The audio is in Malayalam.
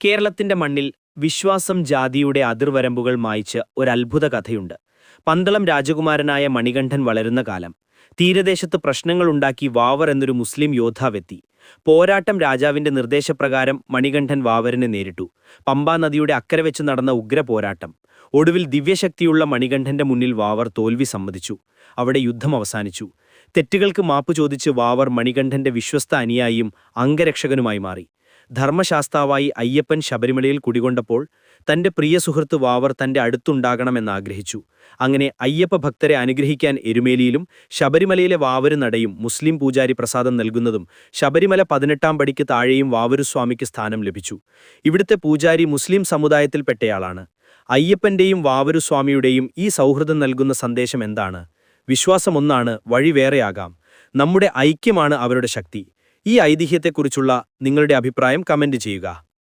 കേരളത്തിന്റെ മണ്ണിൽ വിശ്വാസം ജാതിയുടെ അതിർവരമ്പുകൾ മായ്ച്ച് ഒരത്ഭുത കഥയുണ്ട്. പന്തളം രാജകുമാരനായ മണികണ്ഠൻ വളരുന്ന കാലം. തീരദേശത്ത് പ്രശ്നങ്ങളുണ്ടാക്കി വാവർ എന്നൊരു മുസ്ലിം യോദ്ധാവെത്തി. പോരാട്ടം രാജാവിന്റെ നിർദ്ദേശപ്രകാരം മണികണ്ഠൻ വാവറിനെ നേരിട്ടു. പമ്പാ നദിയുടെ അക്കരെ വെച്ച് നടന്ന ഉഗ്ര പോരാട്ടം ഒടുവിൽ ദിവ്യശക്തിയുള്ള മണികണ്ഠന്റെ മുന്നിൽ വാവർ തോൽവി സമ്മതിച്ചു. അവിടെ യുദ്ധം അവസാനിച്ചു. തെറ്റുകൾക്ക് മാപ്പ് ചോദിച്ച് വാവർ മണികണ്ഠന്റെ വിശ്വസ്ത അനുയായിയും അംഗരക്ഷകനുമായി മാറി. ധർമ്മശാസ്താവായി അയ്യപ്പൻ ശബരിമലയിൽ കുടികൊണ്ടപ്പോൾ തന്റെ പ്രിയ സുഹൃത്ത് വാവർ തന്റെ അടുത്തുണ്ടാകണമെന്നാഗ്രഹിച്ചു. അങ്ങനെ അയ്യപ്പ ഭക്തരെ അനുഗ്രഹിക്കാൻ എരുമേലിയിലും ശബരിമലയിലെ വാവരു നടയും മുസ്ലിം പൂജാരി പ്രസാദം നൽകുന്നതും ശബരിമല പതിനെട്ടാം പടിക്ക് താഴെയും വാവരുസ്വാമിക്ക് സ്ഥാനം ലഭിച്ചു. ഇവിടുത്തെ പൂജാരി മുസ്ലിം സമുദായത്തിൽപ്പെട്ടയാളാണ്. അയ്യപ്പന്റെയും വാവരുസ്വാമിയുടെയും ഈ സൗഹൃദം നൽകുന്ന സന്ദേശം എന്താണ്? വിശ്വാസമൊന്നാണ് വഴി വേറെയാകാം. നമ്മുടെ ഐക്യമാണ് അവരുടെ ശക്തി. ഈ ഐതിഹ്യത്തെക്കുറിച്ചുള്ള നിങ്ങളുടെ അഭിപ്രായം കമന്റ് ചെയ്യുക